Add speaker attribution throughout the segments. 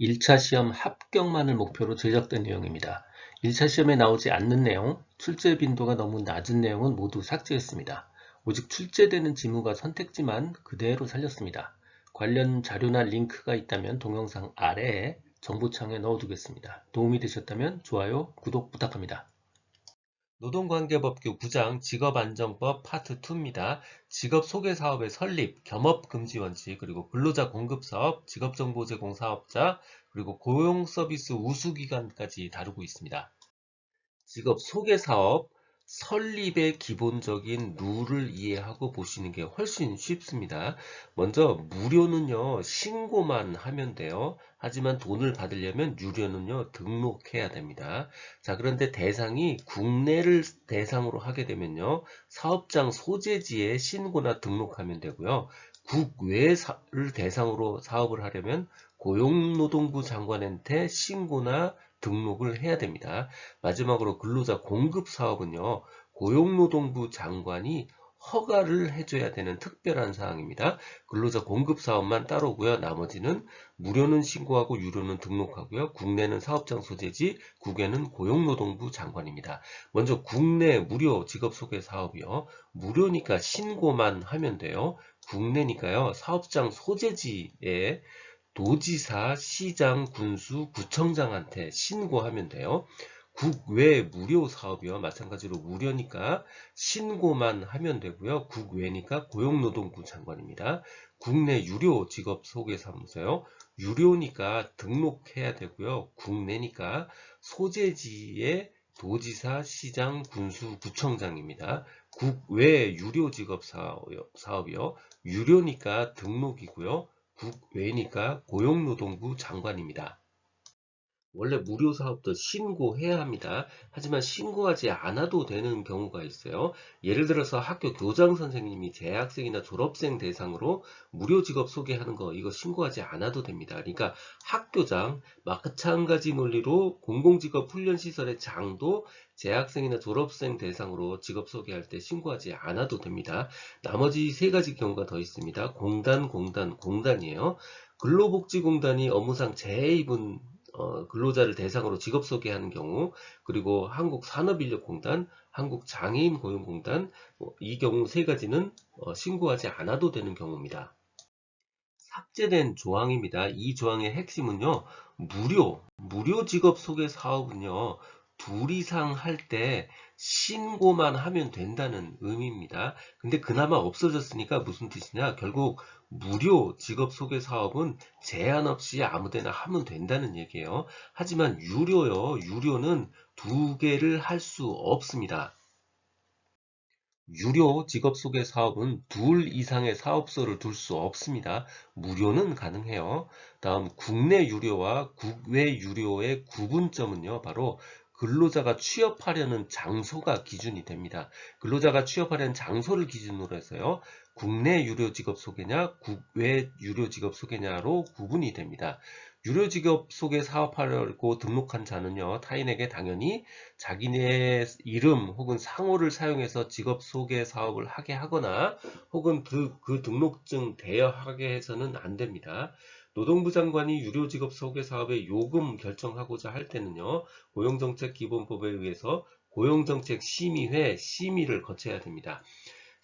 Speaker 1: 1차 시험 합격만을 목표로 제작된 내용입니다. 1차 시험에 나오지 않는 내용, 출제 빈도가 너무 낮은 내용은 모두 삭제했습니다. 오직 출제되는 지문과 선택지만 그대로 살렸습니다. 관련 자료나 링크가 있다면 동영상 아래에 정보창에 넣어두겠습니다. 도움이 되셨다면 좋아요, 구독 부탁합니다. 노동관계법규 9장 직업안정법 파트 2입니다. 직업소개사업의 설립, 겸업금지원칙, 그리고 근로자 공급사업, 직업정보 제공 사업자, 그리고 고용서비스 우수기관까지 다루고 있습니다. 직업소개사업, 설립의 기본적인 룰을 이해하고 보시는 게 훨씬 쉽습니다. 먼저 무료는요 신고만 하면 돼요. 하지만 돈을 받으려면 유료는요 등록해야 됩니다. 자 그런데 대상이 국내를 대상으로 하게 되면요 사업장 소재지에 신고나 등록하면 되고요. 국외를 대상으로 사업을 하려면 고용노동부 장관한테 신고나 등록을 해야 됩니다. 마지막으로 근로자 공급 사업은요. 고용노동부 장관이 허가를 해줘야 되는 특별한 사항입니다. 근로자 공급 사업만 따로고요. 나머지는 무료는 신고하고 유료는 등록하고요. 국내는 사업장 소재지, 국외는 고용노동부 장관입니다. 먼저 국내 무료 직업소개 사업이요. 무료니까 신고만 하면 돼요. 국내니까요. 사업장 소재지에 도지사, 시장, 군수, 구청장한테 신고하면 돼요. 국외 무료 사업이요. 마찬가지로 무료니까 신고만 하면 되고요. 국외니까 고용노동부 장관입니다. 국내 유료 직업 소개 사무소요. 유료니까 등록해야 되고요. 국내니까 소재지의 도지사, 시장, 군수, 구청장입니다. 국외 유료 직업 사업이요. 유료니까 등록이고요. 국외니까 고용노동부 장관입니다. 원래 무료 사업도 신고해야 합니다. 하지만 신고하지 않아도 되는 경우가 있어요. 예를 들어서 학교 교장 선생님이 재학생이나 졸업생 대상으로 무료 직업 소개하는 거 이거 신고하지 않아도 됩니다. 그러니까 학교장 마찬가지 논리로 공공직업 훈련시설의 장도 재학생이나 졸업생 대상으로 직업 소개할 때 신고하지 않아도 됩니다. 나머지 세 가지 경우가 더 있습니다. 공단, 공단, 공단이에요. 근로복지공단이 업무상 재입은 어, 근로자를 대상으로 직업 소개하는 경우 그리고 한국산업인력공단, 한국장애인 고용공단 뭐, 이 경우 세 가지는 어, 신고하지 않아도 되는 경우입니다. 삭제된 조항입니다. 이 조항의 핵심은요. 무료, 무료 직업 소개 사업은요. 둘 이상 할 때 신고만 하면 된다는 의미입니다. 근데 그나마 없어졌으니까 무슨 뜻이냐? 결국 무료 직업 소개 사업은 제한 없이 아무데나 하면 된다는 얘기예요. 하지만 유료요. 유료는 두 개를 할 수 없습니다. 유료 직업 소개 사업은 둘 이상의 사업소를 둘 수 없습니다. 무료는 가능해요. 다음 국내 유료와 국외 유료의 구분점은요. 바로 근로자가 취업하려는 장소가 기준이 됩니다. 근로자가 취업하려는 장소를 기준으로 해서요. 국내 유료 직업 소개냐, 국외 유료 직업 소개냐로 구분이 됩니다. 유료 직업 소개 사업하려고 등록한 자는요, 타인에게 당연히 자기네 이름 혹은 상호를 사용해서 직업 소개 사업을 하게 하거나 혹은 그, 그 등록증 대여하게 해서는 안 됩니다. 노동부 장관이 유료직업 소개 사업의 요금 결정하고자 할 때는요. 고용정책기본법에 의해서 고용정책 심의회 심의를 거쳐야 됩니다.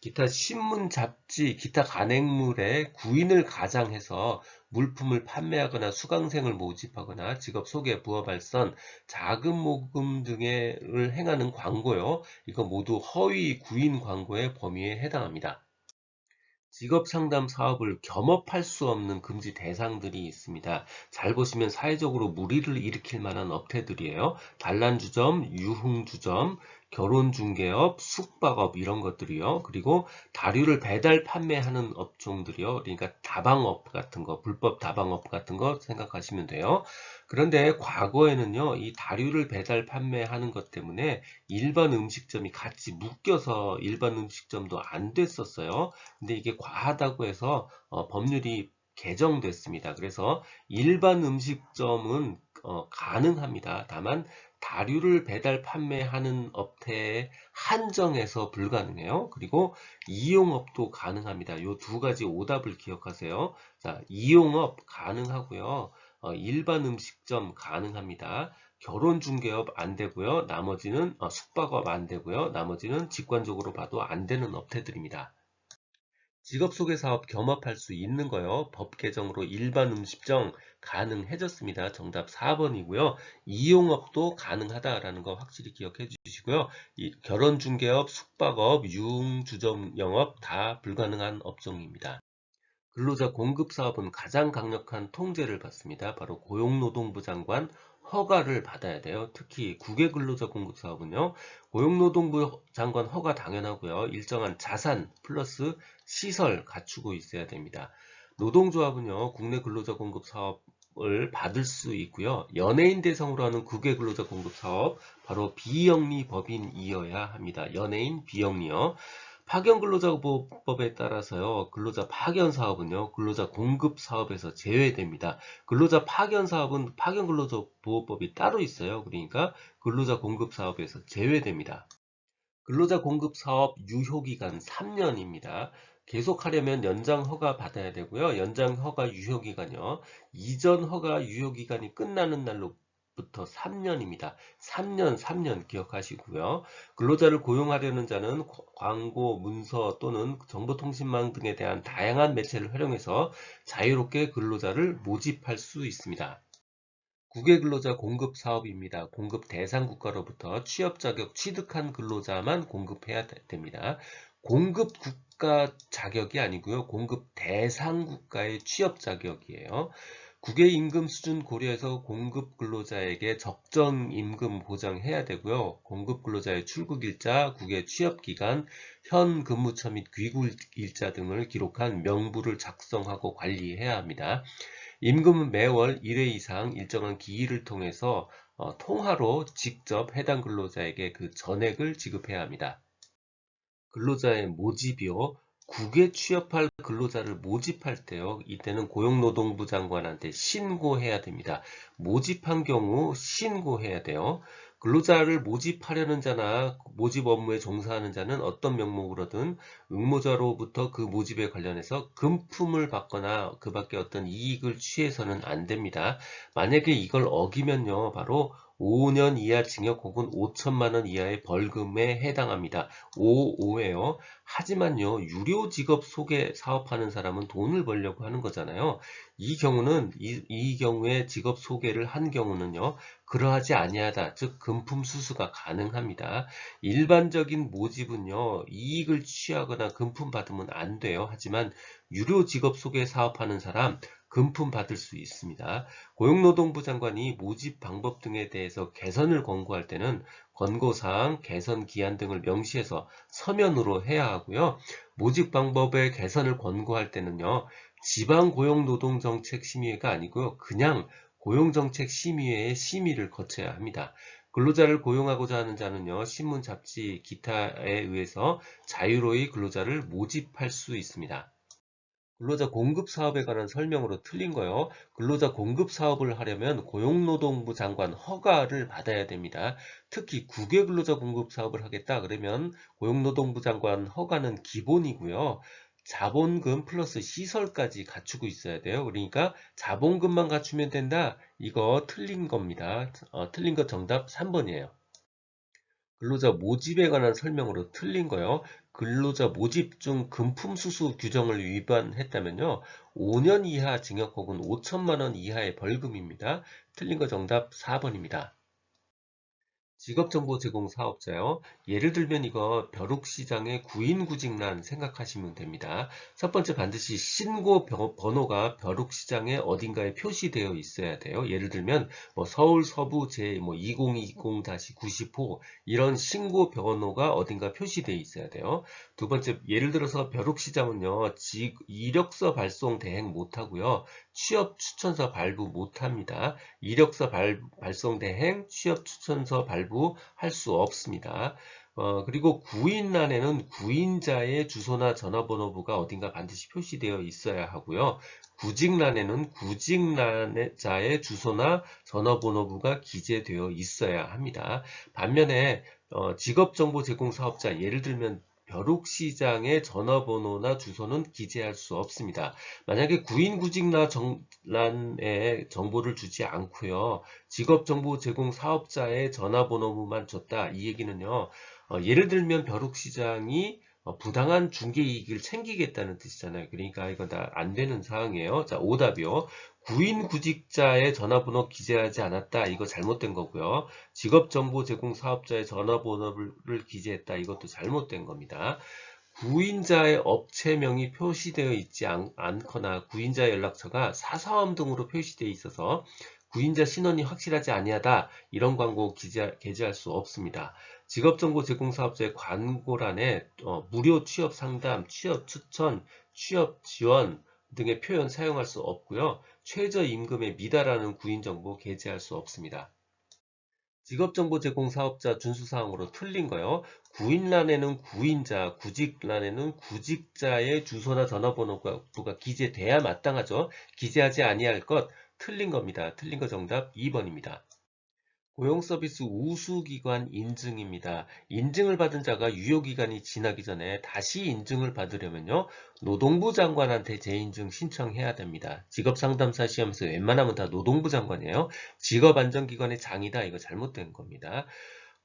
Speaker 1: 기타 신문, 잡지, 기타 간행물에 구인을 가장해서 물품을 판매하거나 수강생을 모집하거나 직업 소개, 부업 발선, 자금 모금 등을 행하는 광고요. 이거 모두 허위 구인 광고의 범위에 해당합니다. 직업 상담 사업을 겸업할 수 없는 금지 대상들이 있습니다. 잘 보시면 사회적으로 무리를 일으킬 만한 업태들이에요. 단란주점, 유흥주점, 결혼중개업, 숙박업 이런 것들이요. 그리고 다류를 배달 판매하는 업종들이요. 그러니까 다방업 같은 거, 불법 다방업 같은 거 생각하시면 돼요. 그런데 과거에는요, 이 다류를 배달 판매하는 것 때문에 일반 음식점이 같이 묶여서 일반 음식점도 안 됐었어요. 근데 이게 과하다고 해서 어, 법률이 개정됐습니다. 그래서 일반 음식점은 어, 가능합니다. 다만 다류를 배달 판매하는 업체에 한정해서 불가능해요. 그리고 이용업도 가능합니다. 이두 가지 오답을 기억하세요. 자, 이용업 가능하고요. 어, 일반 음식점 가능합니다. 결혼 중개업 안 되고요. 나머지는 어, 숙박업 안 되고요. 나머지는 직관적으로 봐도 안 되는 업태들입니다. 직업 소개 사업 겸업할 수 있는 거요. 법 개정으로 일반 음식점 가능해졌습니다. 정답 4번이고요. 이용업도 가능하다라는 거 확실히 기억해 주시고요. 이 결혼 중개업, 숙박업, 유흥주점 영업 다 불가능한 업종입니다. 근로자 공급 사업은 가장 강력한 통제를 받습니다. 바로 고용노동부 장관 허가를 받아야 돼요. 특히 국외 근로자 공급 사업은요. 고용노동부 장관 허가 당연하고요. 일정한 자산 플러스 시설 갖추고 있어야 됩니다. 노동조합은요. 국내 근로자 공급 사업을 받을 수 있고요. 연예인 대상으로 하는 국외 근로자 공급 사업 바로 비영리 법인이어야 합니다. 연예인 비영리요. 파견 근로자보호법에 따라서요, 근로자 파견 사업은요, 근로자 공급 사업에서 제외됩니다. 근로자 파견 사업은 파견 근로자 보호법이 따로 있어요. 그러니까 근로자 공급 사업에서 제외됩니다. 근로자 공급 사업 유효 기간 3년입니다. 계속하려면 연장 허가 받아야 되고요. 연장 허가 유효 기간요. 이전 허가 유효 기간이 끝나는 날로 부터 3년입니다. 3년, 3년 기억하시고요. 근로자를 고용하려는 자는 광고, 문서 또는 정보통신망 등에 대한 다양한 매체를 활용해서 자유롭게 근로자를 모집할 수 있습니다. 국외 근로자 공급 사업입니다. 공급 대상 국가로부터 취업 자격 취득한 근로자만 공급해야 됩니다. 공급 국가 자격이 아니고요. 공급 대상 국가의 취업 자격이에요. 국외 임금 수준 고려해서 공급 근로자에게 적정 임금 보장해야 되고요. 공급 근로자의 출국 일자, 국외 취업 기간, 현 근무처 및 귀국 일자 등을 기록한 명부를 작성하고 관리해야 합니다. 임금은 매월 1회 이상 일정한 기일을 통해서 어, 통화로 직접 해당 근로자에게 그 전액을 지급해야 합니다. 근로자의 모집이요. 국외 취업할 근로자를 모집할 때요. 이때는 고용노동부 장관한테 신고해야 됩니다. 모집한 경우 신고해야 돼요. 근로자를 모집하려는 자나 모집 업무에 종사하는 자는 어떤 명목으로든 응모자로부터 그 모집에 관련해서 금품을 받거나 그 밖에 어떤 이익을 취해서는 안 됩니다. 만약에 이걸 어기면요. 바로 5년 이하 징역 혹은 5천만 원 이하의 벌금에 해당합니다. 5, 5예요. 하지만요. 유료 직업 소개 사업하는 사람은 돈을 벌려고 하는 거잖아요. 이 경우는 이, 이 경우에 직업 소개를 한 경우는요. 그러하지 아니하다. 즉 금품 수수가 가능합니다. 일반적인 모집은요. 이익을 취하거나 금품 받으면 안 돼요. 하지만 유료 직업 소개 사업하는 사람 금품 받을 수 있습니다. 고용노동부 장관이 모집 방법 등에 대해서 개선을 권고할 때는 권고사항, 개선 기한 등을 명시해서 서면으로 해야 하고요. 모집 방법의 개선을 권고할 때는요. 지방 고용노동정책심의회가 아니고요. 그냥 고용정책심의회의 심의를 거쳐야 합니다. 근로자를 고용하고자 하는 자는요. 신문, 잡지, 기타에 의해서 자유로이 근로자를 모집할 수 있습니다. 근로자 공급 사업에 관한 설명으로 틀린 거요. 근로자 공급 사업을 하려면 고용노동부 장관 허가를 받아야 됩니다. 특히 국외 근로자 공급 사업을 하겠다 그러면 고용노동부 장관 허가는 기본이고요. 자본금 플러스 시설까지 갖추고 있어야 돼요. 그러니까 자본금만 갖추면 된다. 이거 틀린 겁니다. 어, 틀린 거 정답 3번이에요. 근로자 모집에 관한 설명으로 틀린 거요. 근로자 모집 중 금품 수수 규정을 위반했다면요. 5년 이하 징역 혹은 5천만 원 이하의 벌금입니다. 틀린 거 정답 4번입니다. 직업정보 제공 사업자요. 예를 들면 이거 벼룩시장의 구인구직란 생각하시면 됩니다. 첫 번째 반드시 신고 번호가 벼룩시장에 어딘가에 표시되어 있어야 돼요. 예를 들면 뭐 서울 서부 제 2020-90호 이런 신고 번호가 어딘가 표시되어 있어야 돼요. 두 번째 예를 들어서 벼룩시장은요. 이력서 발송 대행 못하고요. 취업 추천서 발부 못합니다. 이력서 발, 발송 대행, 취업 추천서 발부할 수 없습니다. 어, 그리고 구인란에는 구인자의 주소나 전화번호부가 어딘가 반드시 표시되어 있어야 하고요. 구직란에는 구직자의 주소나 전화번호부가 기재되어 있어야 합니다. 반면에 어, 직업정보 제공 사업자 예를 들면 벼룩시장의 전화번호나 주소는 기재할 수 없습니다. 만약에 구인구직나 정란에 정보를 주지 않고요. 직업정보 제공 사업자의 전화번호만 줬다. 이 얘기는요. 어, 예를 들면 벼룩시장이 어, 부당한 중개이익을 챙기겠다는 뜻이잖아요. 그러니까 이거 다안 되는 사항이에요. 자, 오답이요. 구인 구직자의 전화번호 기재하지 않았다. 이거 잘못된 거고요. 직업정보 제공 사업자의 전화번호를 기재했다. 이것도 잘못된 겁니다. 구인자의 업체명이 표시되어 있지 않, 거나 구인자 연락처가 사사함 등으로 표시되어 있어서 구인자 신원이 확실하지 아니하다 이런 광고 기재, 게재할 수 없습니다. 직업정보 제공 사업자의 광고란에 어, 무료 취업 상담, 취업 추천, 취업 지원 등의 표현 사용할 수 없고요. 최저임금에 미달하는 구인정보 게재할 수 없습니다. 직업정보 제공 사업자 준수사항으로 틀린 거요. 구인란에는 구인자, 구직란에는 구직자의 주소나 전화번호가 기재돼야 마땅하죠. 기재하지 아니할 것 틀린 겁니다. 틀린 거 정답 2번입니다. 고용서비스 우수기관 인증입니다. 인증을 받은 자가 유효기간이 지나기 전에 다시 인증을 받으려면요. 노동부 장관한테 재인증 신청해야 됩니다. 직업상담사 시험에서 웬만하면 다 노동부 장관이에요. 직업안전기관의 장이다. 이거 잘못된 겁니다.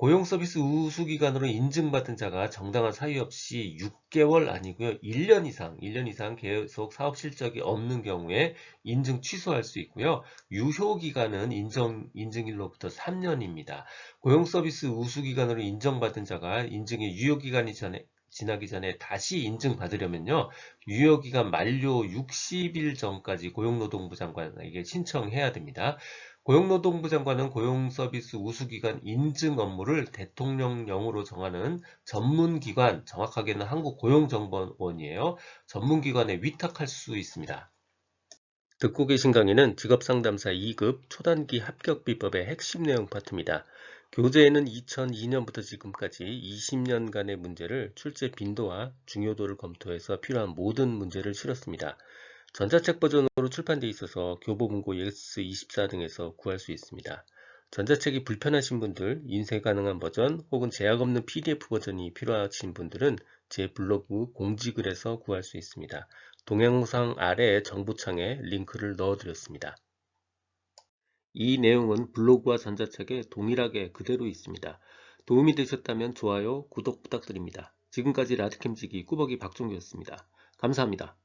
Speaker 1: 고용 서비스 우수기관으로 인증받은 자가 정당한 사유 없이 6개월 아니고요. 1년 이상, 1년 이상 계속 사업 실적이 없는 경우에 인증 취소할 수 있고요. 유효 기간은 인정, 인증일로부터 3년입니다. 고용 서비스 우수기관으로 인정받은 자가 인증의 유효 기간이 전에 지나기 전에 다시 인증받으려면요. 유효기간 만료 60일 전까지 고용노동부 장관에게 신청해야 됩니다. 고용노동부 장관은 고용서비스 우수기관 인증 업무를 대통령령으로 정하는 전문기관, 정확하게는 한국고용정보원이에요. 전문기관에 위탁할 수 있습니다. 듣고 계신 강의는 직업상담사 2급 초단기 합격비법의 핵심 내용 파트입니다. 교재에는 2002년부터 지금까지 20년간의 문제를 출제 빈도와 중요도를 검토해서 필요한 모든 문제를 실었습니다. 전자책 버전으로 출판되어 있어서 교보문고 예스24 등에서 구할 수 있습니다. 전자책이 불편하신 분들, 인쇄 가능한 버전 혹은 제약 없는 PDF 버전이 필요하신 분들은 제 블로그 공지글에서 구할 수 있습니다. 동영상 아래 정보창에 링크를 넣어드렸습니다. 이 내용은 블로그와 전자책에 동일하게 그대로 있습니다. 도움이 되셨다면 좋아요, 구독 부탁드립니다. 지금까지 라드캠지기 꾸벅이 박종규였습니다. 감사합니다.